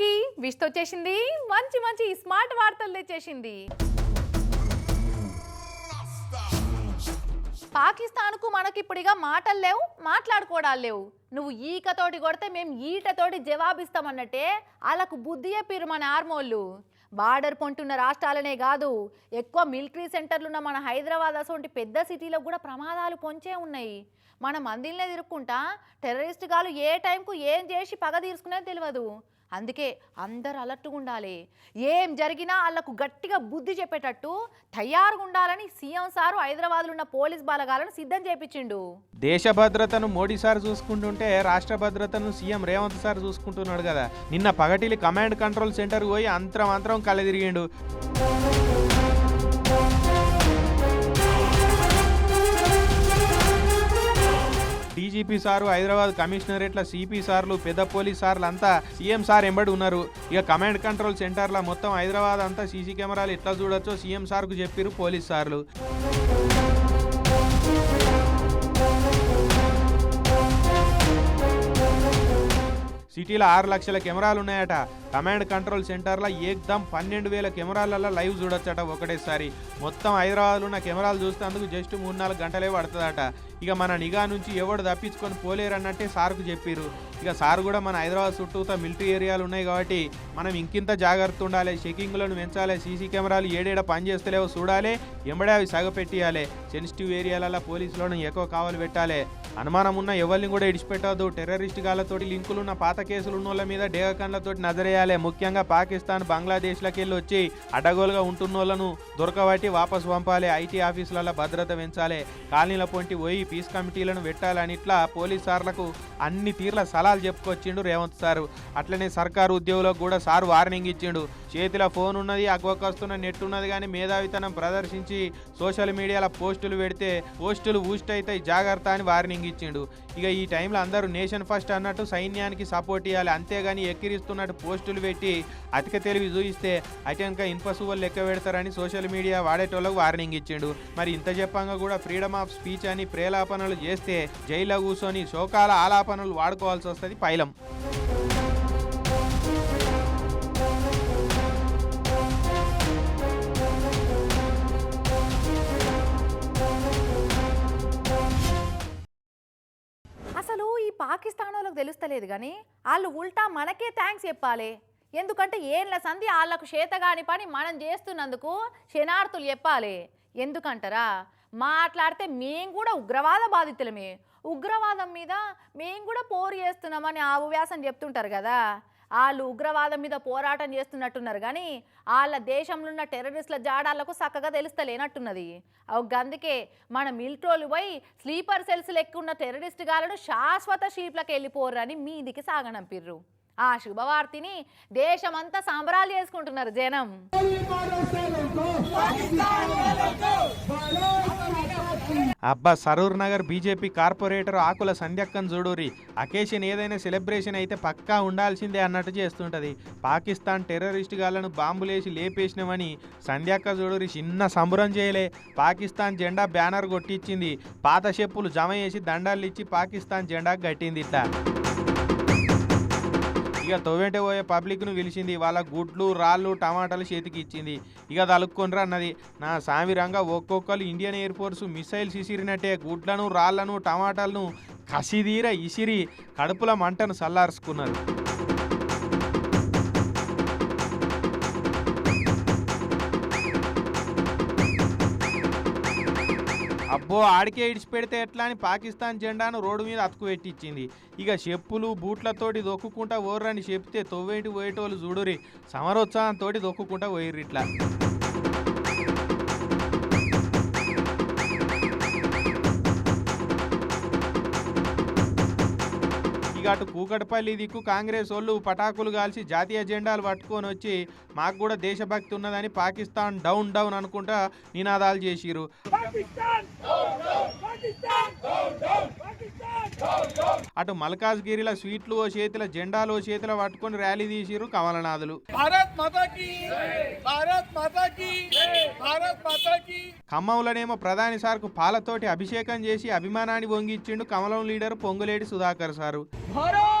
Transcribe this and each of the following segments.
మనకి విష్తో వచ్చేసింది. మంచి మంచి స్మార్ట్ వార్తలు తెచ్చేసింది. పాకిస్తాన్కు మనకి ఇప్పుడిగా మాటలు లేవు మాట్లాడుకోవడాలు లేవు. నువ్వు ఈకతోటి కొడితే మేము ఈటతోటి జవాబిస్తామన్నట్టే వాళ్ళకు బుద్ధి చెప్పిర్రు మన ఆర్మోళ్ళు. బార్డర్ పొంటున్న రాష్ట్రాలనే కాదు ఎక్కువ మిలిటరీ సెంటర్లున్న మన హైదరాబాద్ అసొంటి పెద్ద సిటీలో కూడా ప్రమాదాలు పొంచే ఉన్నాయి. మన మందిల్నే తిరుక్కుంటా టెర్రరిస్ట్ గాలు ఏ టైంకు ఏం చేసి పగ తీర్చుకునేది తెలియదు అందుకే అందరు అలర్ట్గా ఉండాలి ఏం జరిగినా వాళ్ళకు గట్టిగా బుద్ధి చెప్పేటట్టు తయారుగా ఉండాలని సీఎం సారు హైదరాబాద్లో ఉన్న పోలీస్ బాలగాలను సిద్ధం చేపించిండు. దేశ భద్రతను మోడీ సార్ చూసుకుంటుంటే రాష్ట్ర భద్రతను సీఎం రేవంత్ సార్ చూసుకుంటున్నాడు కదా. నిన్న పగటిలి కమాండ్ కంట్రోల్ సెంటర్ పోయి అంతరం అంతరం కలదిరిగిండు డీజీపీ సారు హైదరాబాద్ కమిషనరేట్ల సిపి సార్లు పెద్ద పోలీస్ సార్లు అంతా సీఎం సార్ ఎంబడి ఉన్నారు. ఇక కమాండ్ కంట్రోల్ సెంటర్ల మొత్తం హైదరాబాద్ అంతా సీసీ కెమెరాలు ఎట్లా చూడొచ్చో సీఎం సార్కు చెప్పారు పోలీస్ సార్లు. సిటీలో ఆరు లక్షల కెమెరాలు ఉన్నాయట. కమాండ్ కంట్రోల్ సెంటర్లో ఏకదం పన్నెండు వేల కెమెరాలలో లైవ్ చూడొచ్చట ఒకటేసారి. మొత్తం హైదరాబాద్లో ఉన్న కెమెరాలు చూస్తేందుకు జస్ట్ మూడు నాలుగు గంటలే పడుతుందట. ఇక మన నిఘా నుంచి ఎవడు తప్పించుకొని పోలేరన్నట్టే సార్కు చెప్పారు ఇక సార్ కూడా మన హైదరాబాద్ చుట్టూతా మిలిటరీ ఏరియాలు ఉన్నాయి కాబట్టి మనం ఇంకింత జాగ్రత్త ఉండాలి చెకింగ్లను పెంచాలి సీసీ కెమెరాలు ఏడేడ పనిచేస్తలేవో చూడాలి ఎంబడే అవి సగపెట్టియాలి సెన్సిటివ్ ఏరియాలలో పోలీసులను ఎక్కువ కావాలి పెట్టాలి. అనుమానం ఉన్న ఎవరిని కూడా ఇడిచిపెట్టద్దు. టెర్రరిస్ట్ గాలతోటి లింకులున్న పాత కేసులు ఉన్న వాళ్ళ మీద డేగకన్లతోటి నజరేయాలి. ముఖ్యంగా పాకిస్తాన్ బంగ్లాదేశ్లకి వెళ్ళి వచ్చి అడ్డగోలుగా ఉంటున్న వాళ్ళను దొరకబట్టి వాపసు పంపాలి. ఐటీ ఆఫీసులలో భద్రత పెంచాలి. కాలనీల పొంటి పోయి పీస్ కమిటీలను పెట్టాలని ఇట్లా పోలీస్ సార్లకు అన్ని తీర్ల సలాలు చెప్పుకొచ్చిండు రేవంత్ సార్. అట్లనే సర్కారు ఉద్యోగులకు కూడా సార్ వార్నింగ్ ఇచ్చిండు. చేతిలో ఫోన్ ఉన్నది అగ్వకొస్తున్న నెట్ ఉన్నది కానీ మేధావితనం ప్రదర్శించి సోషల్ మీడియాలో పోస్టులు పెడితే పోస్టులు ఊస్ట్ అయితే జాగ్రత్త అని వార్నింగ్ ఇచ్చిండు. ఇక ఈ టైంలో అందరూ నేషన్ ఫస్ట్ అన్నట్టు సైన్యానికి సపోర్ట్ ఇవ్వాలి అంతేగాని ఎక్కిరిస్తున్నట్టు పోస్టులు పెట్టి అతిక తెలివి చూయిస్తే అటెనక ఇన్ప లెక్క పెడతారని సోషల్ మీడియా వాడేటోళ్ళకు వార్నింగ్ ఇచ్చిండు. మరి ఇంత చెప్పంగా కూడా ఫ్రీడమ్ ఆఫ్ స్పీచ్ అని ప్రేలాపనలు చేస్తే జైల్లో కూర్చొని శోకాల ఆలాపనలు వాడుకోవాల్సి వస్తుంది పైలం. అసలు ఈ పాకిస్తాన్ వాళ్ళకి తెలుస్తలేదు కానీ వాళ్ళు ఉల్టా మనకే థ్యాంక్స్ చెప్పాలి. ఎందుకంటే ఏండ్ల సంధి వాళ్ళకు చేతగాని పని మనం చేస్తున్నందుకు శనార్థులు చెప్పాలి. ఎందుకంటారా? మాట్లాడితే మేము కూడా ఉగ్రవాద బాధితులమే. ఉగ్రవాదం మీద మేము కూడా పోరు చేస్తున్నామని ఆ వ్యాసం చెప్తుంటారు కదా వాళ్ళు ఉగ్రవాదం మీద పోరాటం చేస్తున్నట్టున్నారు కానీ వాళ్ళ దేశంలో ఉన్న టెర్రరిస్టుల జాడాలకు చక్కగా తెలుస్తలేనట్టున్నది అందుకే మన మిల్ట్రోలు పోయి స్లీపర్ సెల్స్ లెక్కున్న టెర్రరిస్ట్ గాలను శాశ్వత షీప్లకు వెళ్ళిపోరని మీదికి సాగనంపిర్రు ఆ శుభవార్తిని దేశమంతా సంబరాలు చేసుకుంటున్నారు జనం అబ్బా సరూర్ నగర్ బీజేపీ కార్పొరేటర్ ఆకుల సంధ్యక్కన్ చూడూరి అకేషన్ ఏదైనా సెలబ్రేషన్ అయితే పక్కా ఉండాల్సిందే అన్నట్టు చేస్తుంటది. పాకిస్తాన్ టెర్రరిస్ట్ గాలను బాంబులేసి లేపేసినామని సంధ్యక్క చూడూరి చిన్న సంబరం చేయలే. పాకిస్తాన్ జెండా బ్యానర్ కొట్టించింది. పాత చెప్పులు జమ చేసి దండాలు ఇచ్చి పాకిస్తాన్ జెండా కట్టింది ఇట్లా ఇక తొవ్వెంట పోయే పబ్లిక్ను పిలిచింది వాళ్ళ గుడ్లు రాళ్ళు టమాటాలు చేతికి ఇచ్చింది. ఇక తలుక్కొనరా అన్నది. నా సామిరంగా ఒక్కొక్కరు ఇండియన్ ఎయిర్ ఫోర్స్ మిసైల్స్ ఇసిరినట్టే గుడ్లను రాళ్ళను టమాటాలను కసిదీర ఇసిరి కడుపుల మంటను సల్లార్చుకున్నారు అబ్బో ఆడికే ఇడిచిపెడితే ఎట్లా అని పాకిస్తాన్ జెండాను రోడ్డు మీద అతుకు పెట్టించింది ఇక చెప్పులు బూట్లతోటి దొక్కుకుంటా ఓర్రని చెప్తే తొవ్వేటి పోయేటోళ్ళు చూడురి సమరోత్సాహంతో దొక్కుకుంటా పోయిర్రు ఇట్లా. అటు కూకట్పల్లి దిక్కు కాంగ్రెస్ వాళ్ళు పటాకులు కాల్చి జాతీయ జెండాలు పట్టుకొని వచ్చి మాకు కూడా దేశభక్తి ఉన్నదని పాకిస్తాన్ డౌన్ డౌన్ అనుకుంటా నినాదాలు చేసిరు అటు మల్కాజ్ గిరిల స్వీట్లు ఓ చేతుల జెండాలు ఓ చేతిలో పట్టుకొని ర్యాలీ తీసిరు కమలనాథులు. ఖమ్మంలోనేమో ప్రధాని సార్కు పాలతోటి అభిషేకం చేసి అభిమానాన్ని వంగిచ్చిండు కమలం లీడర్ పొంగులేడి సుధాకర్ సారు. భారత్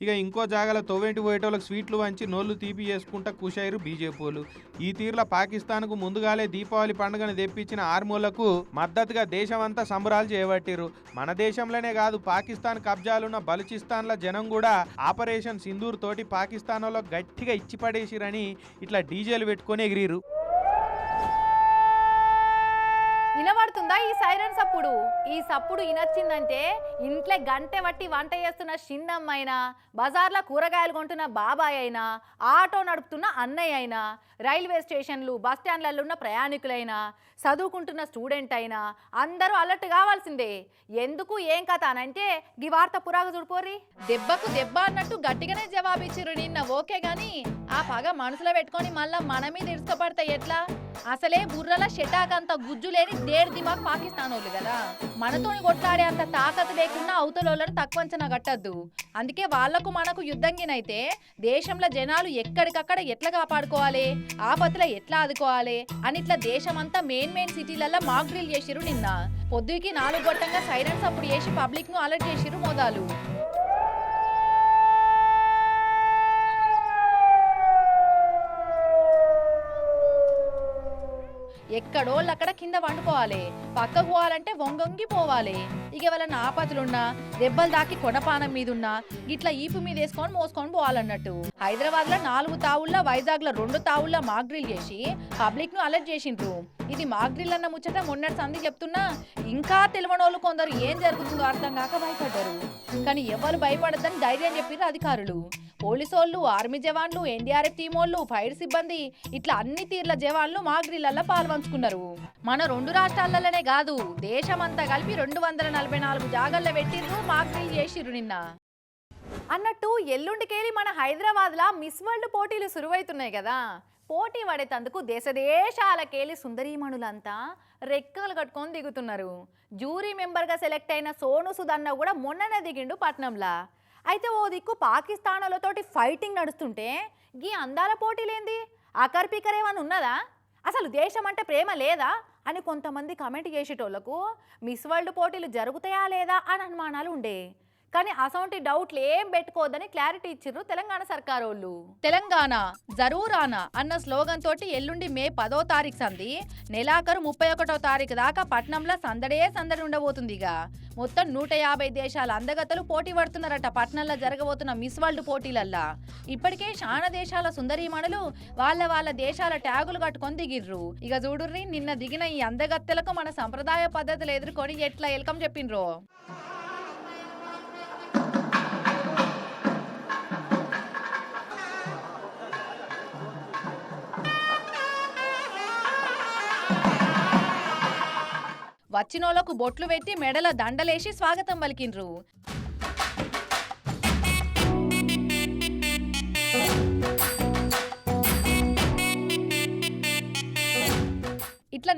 ఇక ఇంకో జాగాలో తొవ్వెంటి పోయేటోళ్ళకి స్వీట్లు వంచి నోళ్ళు తీపి చేసుకుంటా కుషైరు బీజేపీలు. ఈ తీరులో పాకిస్తాన్కు ముందుగాలే దీపావళి పండుగను తెప్పించిన ఆర్మూలకు మద్దతుగా దేశమంతా సంబరాలు చేపట్టిరు మన దేశంలోనే కాదు పాకిస్తాన్ కబ్జాలున్న బలుచిస్తాన్ల జనం కూడా ఆపరేషన్ సింధూర్ తోటి పాకిస్తాన్ గట్టిగా ఇచ్చిపడేసిరని ఇట్లా డీజేలు పెట్టుకొని ఎగిరిరు ఈ సైరన్ సప్పుడు. ఈ సప్పుడు ఇనొచ్చిందంటే ఇంట్లో గంటె బట్టి వంట చేస్తున్న చిన్నమ్మైనా బజార్లో కూరగాయలు కొంటున్న బాబాయ్ అయినా ఆటో నడుపుతున్న అన్నయ్య అయినా రైల్వే స్టేషన్లు బస్ స్టాండ్లలో ఉన్న ప్రయాణికులైనా చదువుకుంటున్న స్టూడెంట్ అయినా అందరూ అలర్ట్ కావాల్సిందే. ఎందుకు ఏం కథ అనంటే ఈ వార్త పురాగ చూడిపోరి దెబ్బకు దెబ్బ అన్నట్టు గట్టిగానే జవాబిచ్చిర్రు నిన్న ఓకే గాని ఆ పగ మనసులో పెట్టుకొని మళ్ళా మన మీద ఇరుస్తపడితే ఎట్లా? అసలే బుర్రల షెటాకంత గుజ్జు లేని దేర్ దిమాగ్ పాకిస్తాన్ వాళ్ళు కదా. మనతోని కొట్లాడే అంత తాకత్ లేకుండా అవతలోళ్ళని తక్కువ అంచనా కట్టద్దు. అందుకే వాళ్ళకు మనకు యుద్ధంగినైతే దేశంలో జనాలు ఎక్కడికక్కడ ఎట్లా కాపాడుకోవాలి? ఆపత్తుల ఎట్లా ఆదుకోవాలి? అని ఇట్లా దేశమంతా మెయిన్ మెయిన్ సిటీలలో మాక్ డ్రిల్ చేసిరు నిన్న. పొద్దుకి నాలుగు గొట్టంగా సైరన్స్ అప్పుడు చేసి పబ్లిక్ను అలర్ట్ చేసిరు మోదాలు. ఎక్కడోళ్ళు అక్కడ కింద వండుకోవాలి. పక్కకు పోవాలంటే వంగొంగి పోవాలి ఇక వాళ్ళ ఆపతులున్నా దెబ్బలు దాకి కొనపానం మీదున్నా ఇట్లా ఈపు మీద వేసుకొని మోసుకొని పోవాలన్నట్టు. హైదరాబాద్లో నాలుగు తావుల్లో వైజాగ్లో రెండు తావుల్లో మాగ్రిల్ చేసి పబ్లిక్ను అలర్ట్ చేసిండ్రు. ఇది మాగ్రిల్ అన్న ముచ్చట మొన్నటి సంధి చెప్తున్నా ఇంకా తెలివనోళ్ళు కొందరు ఏం జరుగుతుందో అర్థం కాక భయపడ్డారు. కానీ ఎవరు భయపడద్దని ధైర్యం చెప్పిర్రు అధికారులు. పోలీసోళ్ళు ఆర్మీ జవాన్లు ఎన్డీఆర్ఎఫ్ టీమోళ్ళు ఫైర్ సిబ్బంది ఇట్లా అన్ని తీర్ల జవాన్లు మా గ్రిల్లల్లో పాల్పంచుకున్నారు. మన రెండు రాష్ట్రాలలోనే కాదు దేశమంతా కలిపి రెండు వందల నలభై నాలుగు జాగల్లో పెట్టిర్రు మాగ్రిల్ చేసిర్రు నిన్న. అన్నట్టు ఎల్లుండికేలి మన హైదరాబాద్లో మిస్ వరల్డ్ పోటీలు సురువైతున్నాయి కదా. పోటీ పడేటందుకు దేశదేశాలకేళి సుందరీమణులంతా రెక్కలు కట్టుకొని దిగుతున్నారు. జ్యూరీ మెంబర్గా సెలెక్ట్ అయిన సోను సుదన్న కూడా మొన్ననే దిగిండు పట్నంలా. అయితే ఓ దిక్కు పాకిస్తానులతోటి ఫైటింగ్ నడుస్తుంటే గీ అందాల పోటీలేంది? అకర్పికర్ ఏమన్నా ఉన్నదా? అసలు దేశం అంటే ప్రేమ లేదా? అని కొంతమంది కమెంట్ చేసేటోళ్ళకు మిస్ వరల్డ్ పోటీలు జరుగుతాయా లేదా అని అనుమానాలు ఉండే. కానీ అసొంటి డౌట్లు ఏం పెట్టుకోవద్దని క్లారిటీ ఇచ్చిర్రు తెలంగాణ సర్కార్ వాళ్ళు. తెలంగాణ జరూరానా అన్న స్లోగన్ తోటి ఎల్లుండి మే పదో తారీఖు సంది నెలాఖరు ముప్పై ఒకటో తారీఖు దాకా పట్నంలో సందడే సందడి ఉండబోతుంది ఇక మొత్తం నూట యాభై దేశాల అందగత్తలు పోటీ పడుతున్నారట పట్నంలో జరగబోతున్న మిస్ వరల్డ్ పోటీలల్లా. ఇప్పటికే చాలా దేశాల సుందరీమణులు వాళ్ళ వాళ్ళ దేశాల ట్యాగులు కట్టుకొని దిగిర్రు. ఇక చూడుర్రి నిన్న దిగిన ఈ అందగత్తెలకు మన సంప్రదాయ పద్ధతులు ఎదుర్కొని ఎట్లా వెల్కమ్ చెప్పిండ్రో వచ్చినోళ్ళకు బొట్లు పెట్టి మెడల దండలేసి స్వాగతం పలికిండ్రు.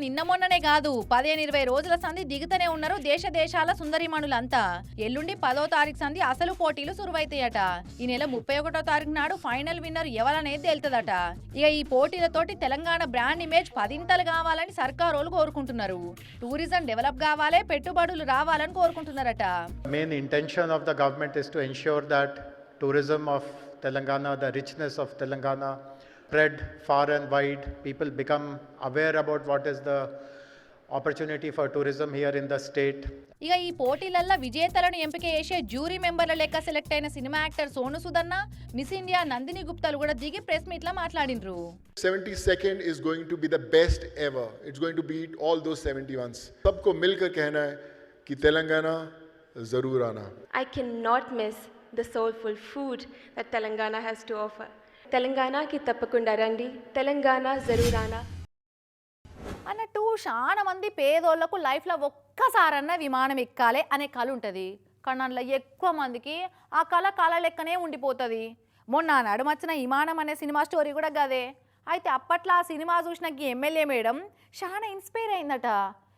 నిన్న మొన్ననే కాదు పదిహేను ఇరవై రోజుల సంధి దిగుతూనే ఉన్నారు దేశ దేశాల సుందరిమణులంతా. ఎల్లుండి పదో తారీఖు సంధి అసలు పోటీలు సురువైతాయట. ఈ నెల ముప్పై ఒకటో తారీఖు నాడు ఫైనల్ విన్నర్ ఎవరనేది తేలుతుందట. ఇక ఈ పోటీలతోటి తెలంగాణ బ్రాండ్ ఇమేజ్ పదింతలు కావాలని సర్కారోళ్ళు కోరుకుంటున్నారు. టూరిజం డెవలప్ కావాలి పెట్టుబడులు రావాలని కోరుకుంటున్నారట. Main intention of the government is to ensure that tourism of Telangana the richness of Telangana spread far and wide. People become aware about what is the opportunity for tourism here in the state ఇక ఈ పోటీలల్లో విజేతలను ఎంపిక చేసే jury మెంబర్ల లెక్క select అయిన cinema actor Sonu సుదన్న miss India Nandini గుప్తాలు కూడా దిగి ప్రెస్ మీట్లో మాట్లాడినరు seventy second is going to be the best ever it's going to beat all those seventy ones సబ్కో మిల్కర్ కహనా కి తెలంగాణ జరూర్ ఆనా I can not miss the soulful food that Telangana has to offer తెలంగాణకి తప్పకుండా రండి. తెలంగాణ జరూరానా? అన్నట్టు చాలా మంది పేదోళ్ళకు లైఫ్లో ఒక్కసారన్నా విమానం ఎక్కాలి అనే కళ ఉంటుంది. కానీ అందులో ఎక్కువ మందికి ఆ కళ కళ లెక్కనే ఉండిపోతుంది. మొన్న నడుమచ్చిన విమానం అనే సినిమా స్టోరీ కూడా గదే. అయితే అప్పట్లో ఆ సినిమా చూసిన ఎమ్మెల్యే మేడం చాలా ఇన్స్పైర్ అయిందట.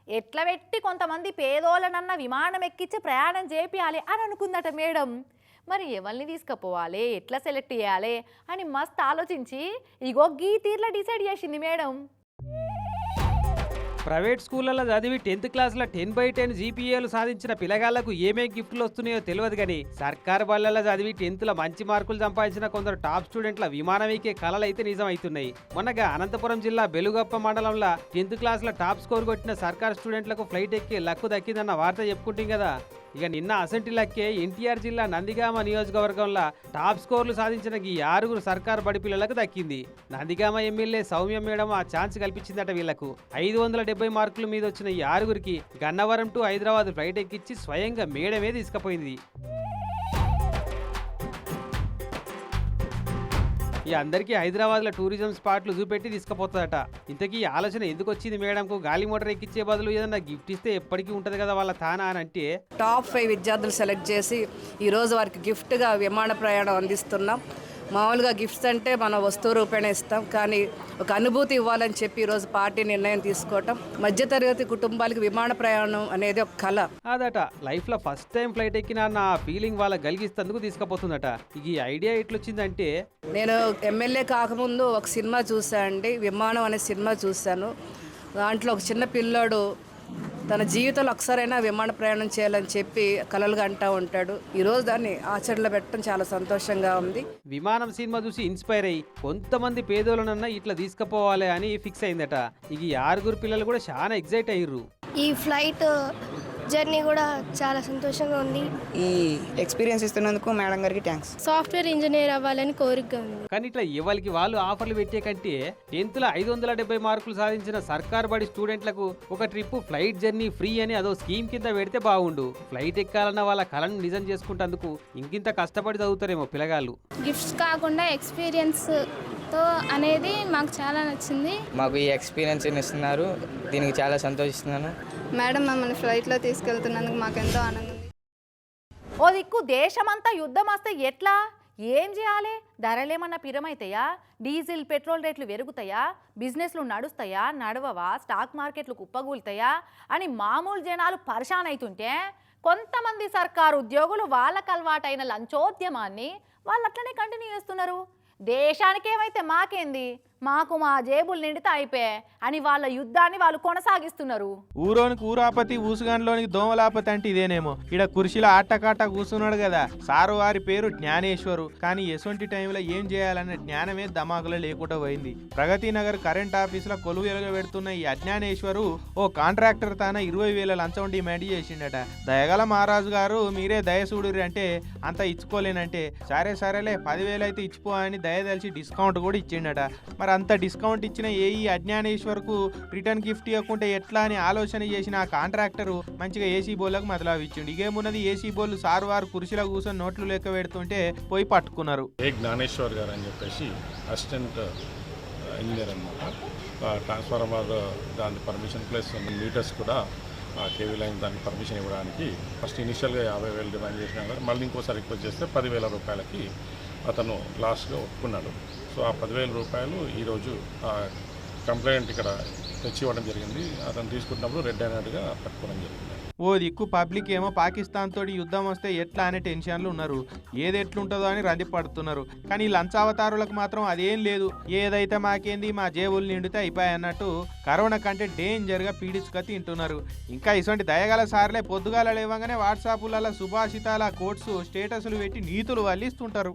ఎట్లా పెట్టి కొంతమంది పేదోళ్ళనన్న విమానం ఎక్కించి ప్రయాణం చేపియాలి అని అనుకుందట మేడం. మరి ఎవరిని తీసుకుపోవాలి? ఎట్లా సెలెక్ట్ చేయాలి? అని మస్తు ఆలోచించి ఇగో గీ తీర్లా డిసైడ్ చేసింది మేడం. ప్రైవేట్ స్కూళ్ళలో చదివి టెన్త్ క్లాస్లో టెన్ బై టెన్ జీపీఏలు సాధించిన పిల్లగాళ్ళకు ఏమేం గిఫ్ట్లు వస్తున్నాయో తెలియదు కానీ సర్కార్ బళ్ళలో చదివి టెన్త్లో మంచి మార్కులు సంపాదించిన కొందరు టాప్ స్టూడెంట్ల విమానమీకే కళలు అయితే నిజం అవుతున్నాయి మొన్నగా అనంతపురం జిల్లా బెలుగప్ప మండలంలో టెన్త్ క్లాస్లో టాప్ స్కోర్ కొట్టిన సర్కార్ స్టూడెంట్లకు ఫ్లైట్ ఎక్కి లక్కు దక్కిందన్న వార్త చెప్పుకుంటాం కదా. ఇక నిన్న అసెంటి లక్కే ఎన్టీఆర్ జిల్లా నందిగామ నియోజకవర్గంలో టాప్ స్కోర్లు సాధించిన ఈ ఆరుగురు సర్కార్ బడి పిల్లలకు దక్కింది. నందిగామ ఎమ్మెల్యే సౌమ్య మేడం ఆ ఛాన్స్ కల్పించిందట వీళ్ళకు. ఐదు వందల డెబ్బై మార్కుల మీద వచ్చిన ఈ ఆరుగురికి గన్నవరం టు హైదరాబాద్ ఫ్లైట్ ఎక్కించి స్వయంగా మేడమే తీసుకుపోయింది. ఈ అందరికీ హైదరాబాద్లో టూరిజం స్పాట్లు చూపెట్టి తీసుకుపోతుందట. ఇంతకీ ఈ ఆలోచన ఎందుకు వచ్చింది మేడంకు? గాలి మోటార్ ఎక్కించే బదులు ఏదన్నా గిఫ్ట్ ఇస్తే ఎప్పటికీ ఉంటుంది కదా వాళ్ళ తానా అని అంటే? టాప్ ఫైవ్ విద్యార్థులు సెలెక్ట్ చేసి ఈరోజు వారికి గిఫ్ట్గా విమాన ప్రయాణం అందిస్తున్నాం. మామూలుగా గిఫ్ట్స్ అంటే మన వస్తువు రూపేణ ఇస్తాం. కానీ ఒక అనుభూతి ఇవ్వాలని చెప్పి ఈరోజు పార్టీ నిర్ణయం తీసుకోవటం మధ్యతరగతి కుటుంబాలకు విమాన ప్రయాణం అనేది ఒక కళ. అదట. లైఫ్లో ఫస్ట్ టైం ఫ్లైట్ ఎక్కిన నా ఫీలింగ్ వాళ్ళ కలిగిస్తందుకు తీసుకుపోతుందట. ఈ ఐడియా ఎట్లొచ్చిందంటే? నేను ఎమ్మెల్యే కాకముందు ఒక సినిమా చూశాను అండి విమానం అనే సినిమా చూశాను. దాంట్లో ఒక చిన్న పిల్లోడు తన జీవితంలో ఒకసారైనా విమాన ప్రయాణం చేయాలని చెప్పి కలలుగా అంటూ ఉంటాడు. ఈరోజు దాన్ని ఆచరణలో పెట్టడం చాలా సంతోషంగా ఉంది. విమానం సినిమా చూసి ఇన్స్పైర్ అయ్యి కొంతమంది పేదోళ్ళనన్నా ఇట్లా తీసుకుపోవాలి అని ఫిక్స్ అయిందట. ఇక ఈ ఆరుగురు పిల్లలు కూడా చాలా ఎగ్జైట్ అయ్యారు ఈ ఫ్లైట్ జర్నీ కూడా చాలా సంతోషంగా ఉంది. ఈ ఎక్స్పీరియన్స్ ఇస్తున్నందుకు మేడం గారికి థ్యాంక్స్. సాఫ్ట్వేర్ ఇంజనీర్ అవ్వాలని కోరిక ఉంది. కానీ ఇట్లా ఎవరికి వాళ్ళు ఆఫర్లు పెట్టే కంటే టెన్త్లో ఐదు వందల డెబ్బై మార్కులు సాధించిన సర్కార్ బడి స్టూడెంట్లకు ఒక ట్రిప్ ఫ్లైట్ జర్నీ ఫ్రీ అని అదో స్కీమ్ కింద పెడితే బాగుండు. ఫ్లైట్ ఎక్కాలన్న వాళ్ళ కళను నిజం చేసుకుంటందుకు ఇంకింత కష్టపడి చదువుతారేమో పిల్లగాళ్ళు. గిఫ్ట్స్ కాకుండా ఎక్స్పీరియన్స్ తో అనేది మాకు చాలా నచ్చింది. మాకు ఈ ఎక్స్పీరియన్స్ ఇస్తున్నారు. దీనికి చాలా సంతోషిస్తున్నాను. మేడం మమ్మల్ని ఫ్లైట్లో తీసుకెళ్తున్నందుకు మాకు ఎంతో ఆనందం. ఓ దిక్కు దేశమంతా యుద్ధం వస్తే ఎట్లా? ఏం చేయాలి? ధరలేమన్నా పిరమైతాయా? డీజిల్ పెట్రోల్ రేట్లు పెరుగుతాయా? బిజినెస్లు నడుస్తాయా? నడవవా? స్టాక్ మార్కెట్లు కుప్పగూలుతాయా? అని మామూలు జనాలు పరిశాన్ అవుతుంటే కొంతమంది సర్కారు ఉద్యోగులు వాళ్ళకు అలవాటైన లంచోద్యమాన్ని వాళ్ళు అట్లనే కంటిన్యూ చేస్తున్నారు. దేశానికి ఏమైతే మాకేంది? మాకు మా జేబులు నిండితే అయిపోయాయి అని వాళ్ళ యుద్ధాన్ని వాళ్ళు కొనసాగిస్తున్నారు. ఊరోనికి ఊరాపతి ఊసుగాన్లోనికి దోమలాపతి అంటే ఇదేనేమో. ఇడ కుర్చీలో ఆటకాట కూర్చున్నాడు కదా. సారు వారి పేరు జ్ఞానేశ్వరు. కానీ ఎసొంటి టైంలో ఏం చేయాలనే జ్ఞానమే దమాకులో లేకుండా పోయింది. ప్రగతి నగర్ కరెంట్ ఆఫీసులో కొలువు ఎలుగబెడుతున్న ఈ అజ్ఞానేశ్వరు ఓ కాంట్రాక్టర్ తాన ఇరవై వేల లంచం డిమాండ్ చేసిండట. దయగల మహారాజు గారు మీరే దయసూడురి అంటే అంత ఇచ్చుకోలేనంటే. సరే సరేలే పదివేలు అయితే ఇచ్చిపో అని దయదలిచి డిస్కౌంట్ కూడా ఇచ్చిండట. మరి అంత డిస్కౌంట్ ఇచ్చిన ఏ అజ్ఞానేశ్వర్కు రిటర్న్ గిఫ్ట్ ఇవ్వకుంటే ఎట్లా అని ఆలోచన చేసిన ఆ కాంట్రాక్టరు మంచిగా ఏసీ బోర్లకు మదలావి ఇచ్చిండు ఇకేమున్నది ఏసీ బోర్లు సారు వారు కుర్చీలో కూర్చొని నోట్లు లెక్క పెడుతుంటే పోయి పట్టుకున్నారు. ఏ జ్ఞానేశ్వర్ గారు అని చెప్పేసి అసిస్టెంట్ ఇంజనీర్ అనమాట ట్రాన్స్ఫార్మర్ దాని పర్మిషన్ ప్లస్ మీటర్స్ కూడా కేవీ లైన్ దానికి పర్మిషన్ ఇవ్వడానికి ఫస్ట్ ఇనిషియల్గా యాభై వేలు డిమాండ్ చేసినా కానీ మళ్ళీ ఇంకోసారి రిక్వెస్ట్ చేస్తే పదివేల రూపాయలకి అతను లాస్ట్గా ఒప్పుకున్నాడు. సో ఆ పదివేల రూపాయలు ఈరోజు కంప్లైంట్ ఇక్కడ తెచ్చి ఇవ్వడం జరిగింది. అతను తీసుకున్నప్పుడు రెడ్ అయినట్టుగా పట్టుకోవడం జరిగింది. ఓ దిక్కు పబ్లిక్ ఏమో పాకిస్తాన్ తోటి యుద్ధం వస్తే ఎట్లా అనే టెన్షన్లు ఉన్నారు. ఏది ఎట్లుంటుందో అని రంది పడుతున్నారు. కానీ లంచావతారులకు మాత్రం అదేం లేదు. ఏదైతే మాకేంది మా జేబులు నిండితే అయిపోయాయన్నట్టు కరోనా కంటే డేంజర్గా పీడించుక తింటున్నారు. ఇంకా ఇటువంటి దయగల సార్లే పొద్దుగాల లేవగానే వాట్సాప్లలో సుభాషితాల కోట్స్ స్టేటస్లు పెట్టి నీతులు వల్లిస్తుంటారు.